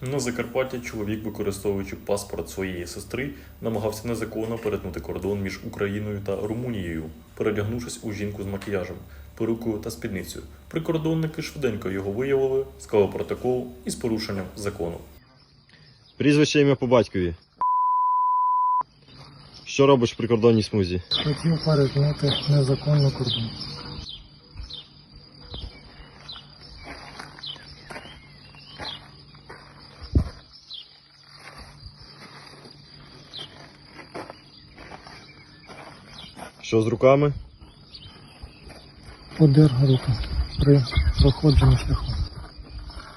На Закарпатті чоловік, використовуючи паспорт своєї сестри, намагався незаконно перетнути кордон між Україною та Румунією, передягнувшись у жінку з макіяжем, перукою та спідницею. Прикордонники швиденько його виявили, склали протокол із порушенням закону. Прізвище ім'я по батькові. Що робиш в прикордонній смузі? Хотів перетнути незаконно кордон. Що з руками? Подер руку при проходженні шляху.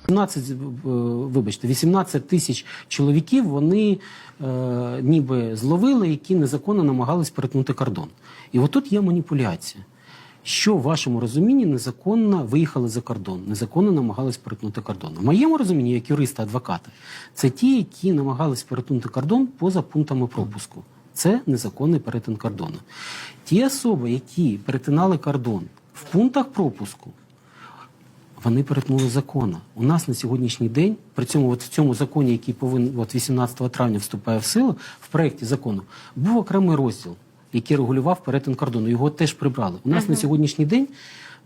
17, е, вибачте, 18 тисяч чоловіків вони е, ніби зловили, які незаконно намагались перетнути кордон. І отут є маніпуляція. Що в вашому розумінні незаконно виїхали за кордон, незаконно намагались перетнути кордон. В моєму розумінні, як юриста, адвоката, це ті, які намагались перетнути кордон поза пунктами пропуску. Це незаконний перетин кордону. Ті особи, які перетинали кордон в пунктах пропуску, вони перетнули закона. У нас на сьогоднішній день, при цьому от в цьому законі, який повинен от 18 травня вступає в силу, в проєкті закону був окремий розділ, який регулював перетин кордону. Його теж прибрали. У нас на сьогоднішній день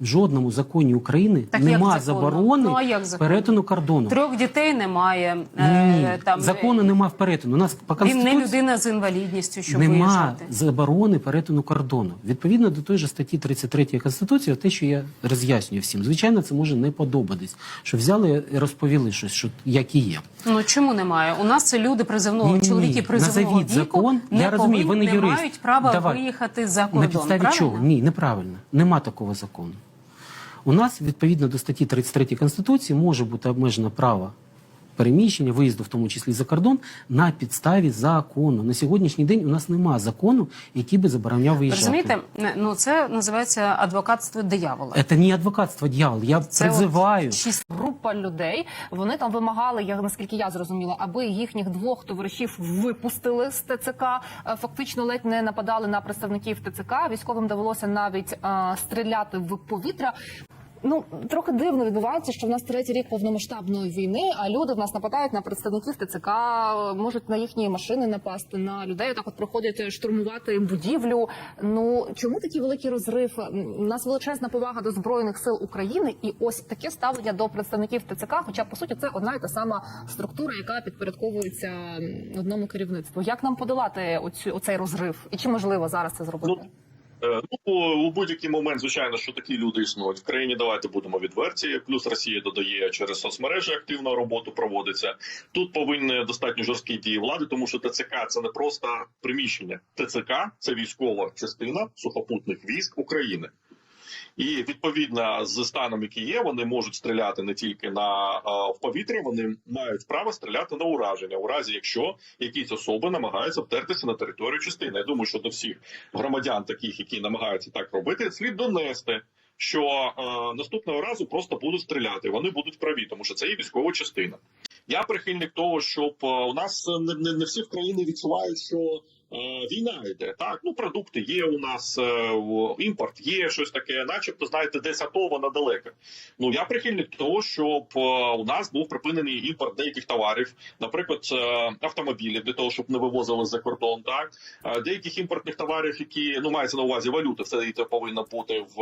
в жодному законі України Так нема заборони Ну, а як перетину кордону. Трьох дітей немає. Ні, е, там, закону нема в перетину. У нас по конституції не людина з інвалідністю, щоб нема виїжджати. заборони перетину кордону. Відповідно до той же статті 33 Конституції, те, що я роз'яснюю всім. Звичайно, це може не подобатись, що взяли і розповіли щось, що як і є. Ну чому немає? У нас це люди призовного Ні-ні-ні. чоловіки призовного Назовіть віку закон. не Я розумію, ви не повинні- юрист. мають права Давай. виїхати за кордон. На підставі правильно? чого? Ні, неправильно. Нема такого закону. У нас, відповідно до статті 33 Конституції, може бути обмежено право переміщення, виїзду, в тому числі за кордон, на підставі закону. На сьогоднішній день у нас нема закону, який би забороняв Ви виїжджати. Розумієте, ну це називається адвокатство диявола. Це не адвокатство, дьявол. Я Це от призиваю. чисто група людей. Вони там вимагали, я наскільки я зрозуміла, аби їхніх двох товаришів випустили з ТЦК. Е, Фактично ледь не нападали на представників ТЦК. Військовим довелося навіть е, стріляти в повітря. Ну трохи дивно відбувається, що в нас третій рік повномасштабної війни, а люди в нас нападають на представників ТЦК, е, можуть на їхні машини напасти на людей. Так от приходять штурмувати будівлю. Ну чому такий великий розрив? У нас величезна повага до збройних сил України, і ось таке ставлення до представників ТЦК. Хоча по суті це одна і та сама структура, яка підпорядковується одному керівництву. Як нам подолати оцю оцей розрив? І чи можливо зараз це зробити? Е, Ну у будь-який момент, звичайно, що такі люди існують в країні. Давайте будемо відверті. Плюс Росія додає через соцмережі активну роботу проводиться. Тут повинні достатньо жорсткі дії влади, тому що ТЦК це не просто приміщення. ТЦК це військова частина сухопутних військ України. І відповідно з станом, який є, вони можуть стріляти не тільки на в повітря, вони мають право стріляти на ураження, у разі якщо якісь особи намагаються втертися на територію частини. Я думаю, що до всіх громадян, таких, які намагаються так робити, слід донести. Що е, наступного разу просто будуть стріляти, вони будуть праві, тому що це є військова частина. Я прихильник того, щоб е, у нас не, не, не всі в країні відчувають, що війна йде. Так, ну продукти є у нас, е, імпорт є щось таке, начебто, знаєте, десь АТО вона далека. Ну я прихильник того, щоб е, у нас був припинений імпорт деяких товарів, наприклад, е, автомобілів для того, щоб не вивозили за кордон. Так Е, деяких імпортних товарів, які ну мається на увазі валюта, все це повинно бути в,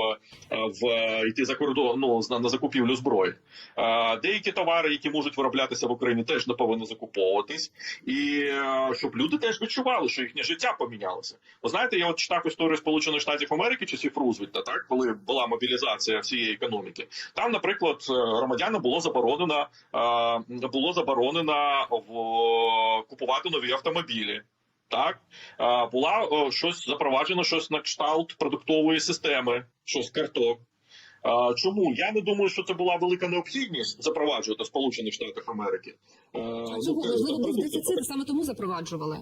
е, в е, йти за кордон ну, на, на закупівлю зброї. Е, Деякі товари, які можуть вироблятися в Україні, теж не повинні закуповуватись, і е, щоб люди теж відчували, що їхнє життя помінялося. Ви знаєте, я от читав історію Сполучених Штатів Америки часів Рузвельта, так коли була мобілізація всієї економіки. Там, наприклад, е, громадянам було заборонено е, було заборонено в, купувати нові автомобілі. Так Е, була щось запроваджено, щось на кшталт продуктової системи, щось карток. Чому я не думаю, що це була велика необхідність запроваджувати в Сполучених Штатах Америки. Ну, можливо був дефіцит, саме тому запроваджували.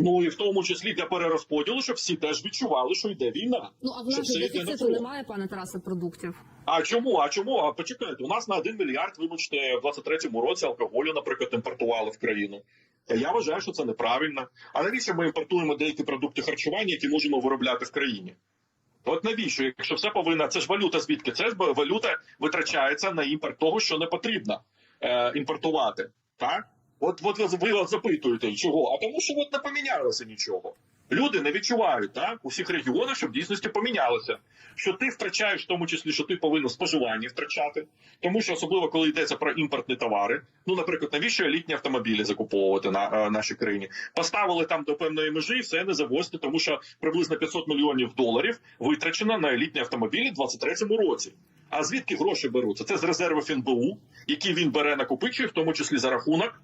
Ну і в тому числі для перерозподілу, щоб всі теж відчували, що йде війна. Ну а в нас дефіциту немає, пане Тарасе, продуктів. А чому? А чому? А почекайте, у нас на 1 мільярд, вибачте, в 23-му році алкоголю, наприклад, імпортували в країну. Я вважаю, що це неправильно. А навіщо ми імпортуємо деякі продукти харчування, які можемо виробляти в країні? От навіщо? Якщо все повинно, це ж валюта звідки? Це ж валюта витрачається на імпорт того, що не потрібно е, імпортувати. Так? От, от ви- от запитуєте, чого? А тому, що от не помінялося нічого. Люди не відчувають так у всіх регіонах, що в дійсності помінялося. Що ти втрачаєш, в тому числі, що ти повинен споживання втрачати, тому що особливо коли йдеться про імпортні товари. Ну, наприклад, навіщо елітні автомобілі закуповувати на е, нашій країні? Поставили там до певної межі, і все не завозьте, тому що приблизно 500 мільйонів доларів витрачено на елітні автомобілі в 23-му році. А звідки гроші беруться? Це з резервів НБУ, які він бере накопичує, в тому числі за рахунок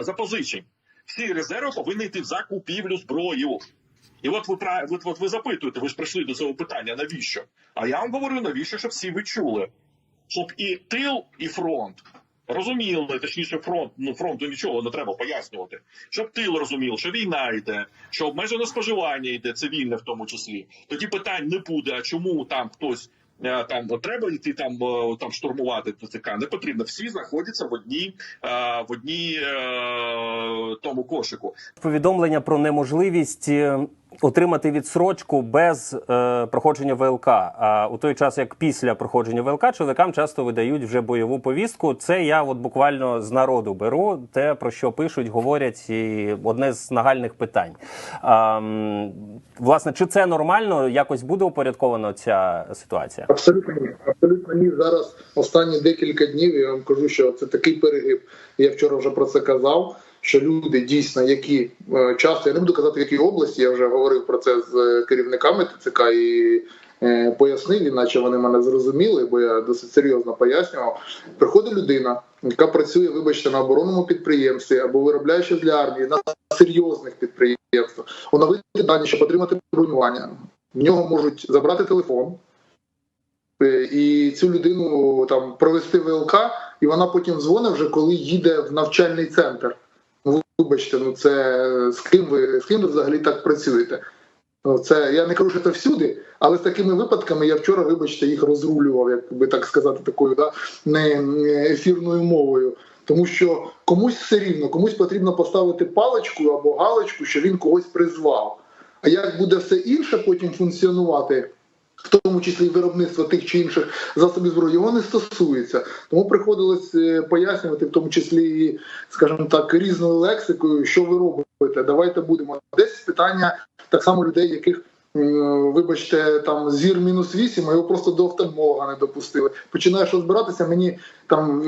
запозичень. Всі резерви повинні йти в закупівлю зброю. І от ви от, от ви запитуєте, ви ж прийшли до цього питання, навіщо? А я вам говорю, навіщо, щоб всі ви чули, щоб і тил, і фронт розуміли, точніше, фронт, ну фронту нічого не треба пояснювати. Щоб тил розумів, що війна йде, що обмежене споживання йде, цивільне в тому числі. Тоді питань не буде. А чому там хтось там треба йти там, е, там штурмувати ТЦК? Не потрібно. Всі знаходяться в одній е, в одній е, тому кошику. повідомлення про неможливість е, отримати відсрочку без е, проходження ВЛК. А у той час, як після проходження ВЛК, чоловікам часто видають вже бойову повістку. Це я от буквально з народу беру те, про що пишуть, говорять, і одне з нагальних питань. М, власне, чи це нормально? Якось буде упорядкована ця ситуація? Абсолютно ні. Абсолютно ні. Зараз останні декілька днів я вам кажу, що це такий перегиб. Я вчора вже про це казав. Що люди дійсно, які е, часто я не буду казати, в якій області, я вже говорив про це з е, керівниками ТЦК і е, пояснив, іначе вони мене зрозуміли, бо я досить серйозно пояснював. Приходить людина, яка працює, вибачте, на оборонному підприємстві або виробляє щось для армії на серйозних підприємствах. Вона вийде дані, щоб отримати бронювання. В нього можуть забрати телефон. І цю людину там провести ВЛК, і вона потім дзвонить вже коли їде в навчальний центр. Ну, вибачте, ну це з ким ви з ким ви взагалі так працюєте? Ну, це я не кажу, що це всюди, але з такими випадками я вчора, вибачте, їх розрулював, як би так сказати, такою да, не ефірною мовою. Тому що комусь все рівно, комусь потрібно поставити паличку або галочку, що він когось призвав. А як буде все інше потім функціонувати? В тому числі виробництво тих чи інших засобів зброї, його не стосується. Тому приходилось е, пояснювати, в тому числі і, скажімо так, різною лексикою, що ви робите. Давайте будемо. Десь питання так само людей, яких. Вибачте, там зір мінус 8, його просто до офтальмолога не допустили. Починаєш розбиратися. Мені там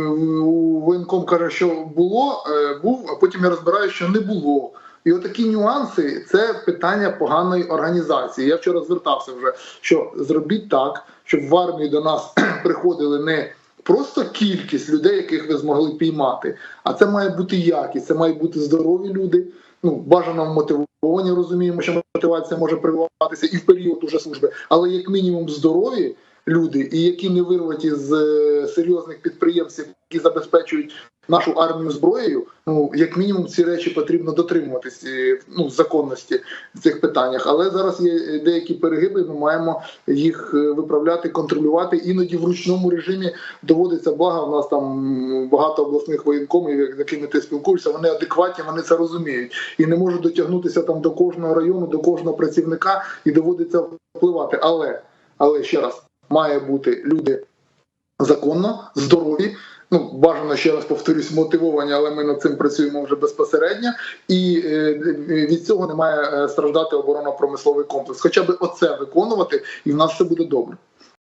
у воєнком каже, що було, е, був, а потім я розбираю, що не було. І отакі нюанси це питання поганої організації. Я вчора звертався вже, що зробіть так, щоб в армію до нас приходили не просто кількість людей, яких ви змогли піймати, а це має бути якість, це мають бути здорові люди. Ну бажано мотивовані, розуміємо, що мотивація може прививатися і в період уже служби, але як мінімум здорові люди, і які не вирваті з е, серйозних підприємств, які забезпечують нашу армію зброєю. Ну як мінімум, ці речі потрібно дотримуватись е, ну законності в цих питаннях. Але зараз є деякі перегиби. Ми маємо їх е, виправляти, контролювати. Іноді в ручному режимі доводиться благо. У нас там багато обласних воєнкомів, з якими ти спілкуєшся. Вони адекватні, вони це розуміють і не можуть дотягнутися там до кожного району, до кожного працівника і доводиться впливати. Але але ще раз має бути люди законно, здорові. Ну, бажано ще раз повторюсь, мотивовані, але ми над цим працюємо вже безпосередньо, і е, від цього не має е, страждати оборонно-промисловий комплекс. Хоча б оце виконувати, і в нас все буде добре.